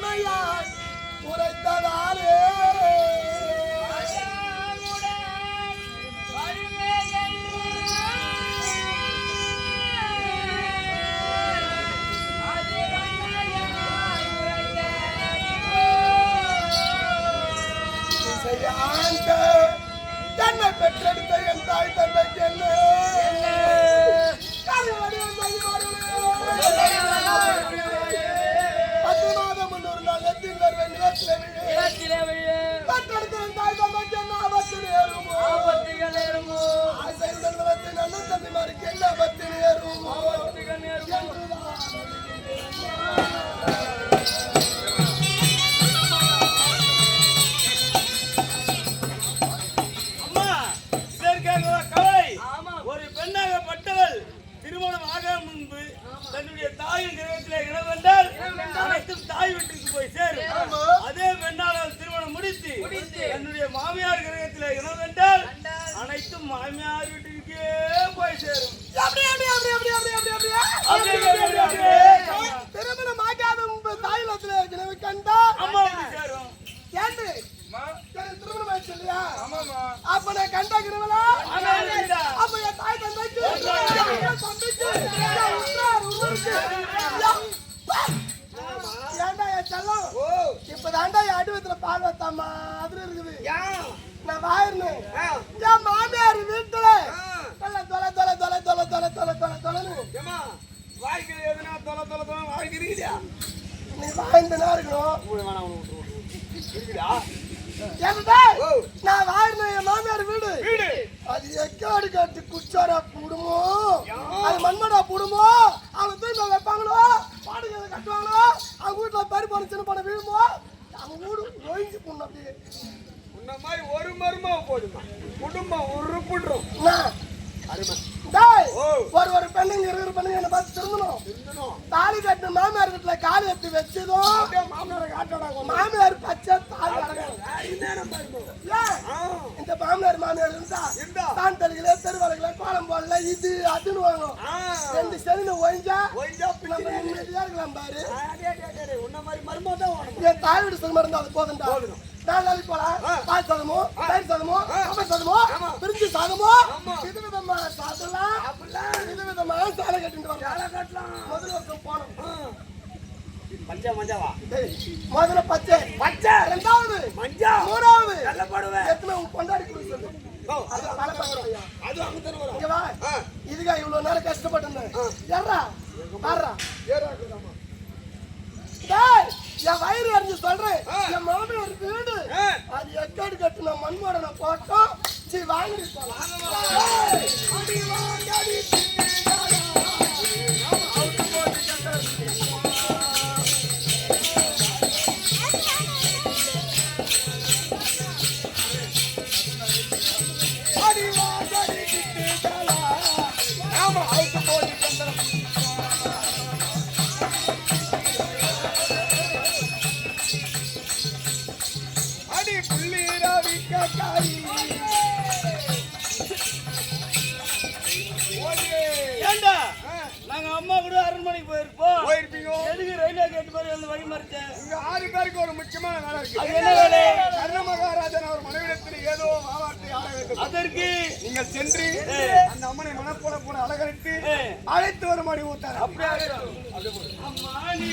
My Hallelujah. திருமணம் ஆக முன்பு தன்னுடைய தாயின் கிரகத்தில் இடம் வந்தால் அனைத்தும் தாய் வீட்டுக்கு போய் சேரும். அதே பெண்ணால் திருமணம் முடித்து தன்னுடைய மாமியார் கிரகத்தில் இடம் வந்தால் அனைத்தும் மாமியார் வீட்டுக்கே போய் சேரும். திருமணம் ஆகாத முன்பு தாய் வீட்டில் கிழவு கண்டா அம்மா சேரும். ஏன் திருமணம் ஆயிடுச்சு கண்டா கிரவலா என் அடிவத்துல பால் வத்த மாதிரி இருக்குது நான் வாயிருந்தேன் என் மாமியார் வீட்டுல தொலை தொலை தொலை தொலை தொலை தொலை தொலை தொலை தொலைன்னு வாய்க்கு எதுனா தொலை தொலை தொலை வாய்க்கிறீங்களா நீ வாழ்ந்துனா இருக்கணும் ஏன்டா நான் வாயிருந்தேன் என் மாமியார் வீடு வீடு எக்காடு காட்டு குச்சாரா புடுமோ? அது மண்மடா புடுமோ? அவங்க தூய்மை வைப்பாங்களோ? பாடுகளை கட்டுவாங்களோ? அவங்க வீட்டுல பருப்பான சின்ன படம் விழுமோ? அவங்க வீடு ஒழிஞ்சு போடணும் அப்படியே. உன்ன மாதிரி ஒரு மருமாவை போடுமா? குடும்பம் உருப்பிடுறோம். என்ன? டேய், ஒரு ஒரு பெண்ணுங்க இருக்கிற பெண்ணுங்க என்ன பார்த்து திருந்தணும். தாலி கட்டின மாமியார் வீட்டுல காலி எடுத்து வச்சதும் மாமியார் பச்சை தாலி அடக்கம். ஏன்? இந்த மாமியார் மாமியார் இருந்தா தான் தெரியல தெருவலைகள கோலம் போடல இது அதுன்னு வாங்கும் ரெண்டு செல்லுன்னு ஒழிஞ்சா நம்ம நிம்மதியா இருக்கலாம் பாரு. என் தாய் வீடு சும்மா இருந்தா அது போதும்டா. நாலு நாளைக்கு போலாம். பால் சாதமோ தயிர் சாதமோ சாம்பார் சாதமோ பிரிஞ்சு சாதமோ வித விதமா சாதலாம் வித விதமா சாலை கட்டிட்டு வரலாம். முதல்ல ஒருத்தன் போனோம் மஞ்சா மஞ்சாவா? முதல்ல பச்சை. பச்சை. ரெண்டாவது. மஞ்சா. மூணாவது. நல்ல போடுவேன் எத்தனை கொடுக்க சொல்லு. இதுக்கா இவ்வளவு நேரம் கஷ்டப்பட்டிருந்தேன் ஏறா பாடுறா என் வயிறு அறிஞ்சு சொல்றேன். என் மாமியார் வீடு. அது எக்காடு கட்டின மண்மோடனை போட்டோம். சரி வாங்கி சொல்லலாம் ஏண்டா? நாங்க அம்மா கூட அரண்மனைக்கு போயிருப்போம். போயிருப்பீங்க. எதுக்கு ரயில்வே கேட்டு மாதிரி வந்து வழி மறைச்சேன் இங்க ஆறு பேருக்கு ஒரு முக்கியமான வேலை இருக்கு. அது என்ன வேலை? கர்ண ஏதோ மாவார்த்தை ஆட வேண்டும். அதற்கு? சென்று அந்த அம்மனை மனப்போல போல அலங்கரித்து அழைத்து வருமாடி ஊத்தார். அப்படியே? அம்மா நீ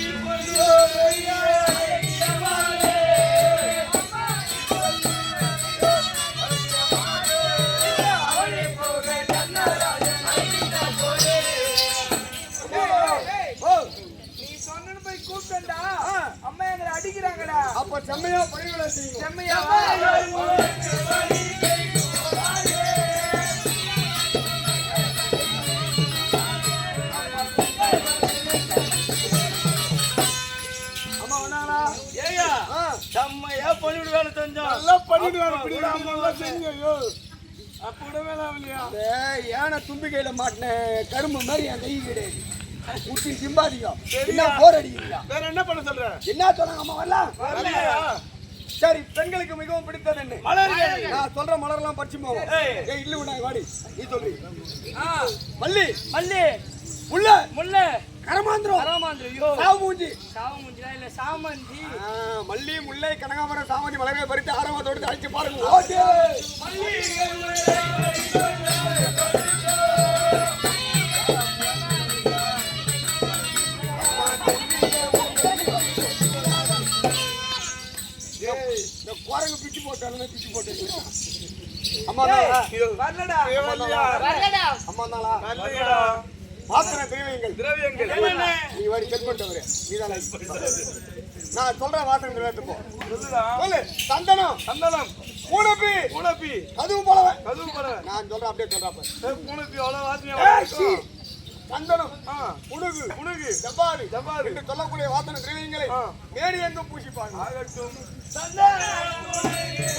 செம்மையா பணிகளை செய்யுங்க செம்மையா. செம்மையா பணிவிட வேலை செஞ்சோம். நல்லா பண்ணிட்டு வர பிடிக்காம எல்லாம் செஞ்சு ஐயோ அப்ப கூட வேலை இல்லையா யானை தும்பிக்கையில மாட்டின கரும்பு மாதிரி என் கை கிடையாது ஊட்டி சிம்பாதிக்கும் என்ன போர் அடிக்கிறீங்களா? வேற என்ன பண்ண சொல்ற? என்ன சொன்னாங்க அம்மா வரலாம்? சரி பெண்களுக்கு மிகவும் பிடித்தது என்ன மலர்கள். நான் சொல்ற மலர்லாம் பறிச்சு போவோம் ஏய். இல்ல விடாய் வாடி. நீ சொல்லு. மல்லி. மல்லி. உள்ள முல்ல. கரமாந்திரம். பரமாந்திரம் ஐயோ. சாவு மூஞ்சி சாவு முஞ்சிரா இல்ல சாமந்தி? மல்லி முல்லை கனகாமரம் சாமந்தி மலரை பறித்து ஆரம்பத்தோடு அழைச்சு பாருங்க. ஓட்டு போட்டாலும் பிச்சு போட்டு அம்மா? வரலடா. அம்மா தானா? வரலடா. திரவியங்கள்? நீ வாடி செக் பண்ணிட்டவரு நீதான் நான் சொல்றேன் வாசனை திரவியத்தை போ சொல்லுடா. சொல்லு. சந்தனம் சந்தனம் பூனப்பி பூனப்பி அதுவு போலவன் கதவு பட நான் சொல்றேன் அப்படியே சொல்றேன் பூனப்பி அவ்வளவு வாசனையா. சந்தனம் ஆ, புணுகு புணுகு, ஜவ்வாது ஜவ்வாது. என்று சொல்லக்கூடிய வாசனை திரவியங்களை. மேடி எங்கும் பூசிப்பாங்க ஆகட்டும். சந்தனம்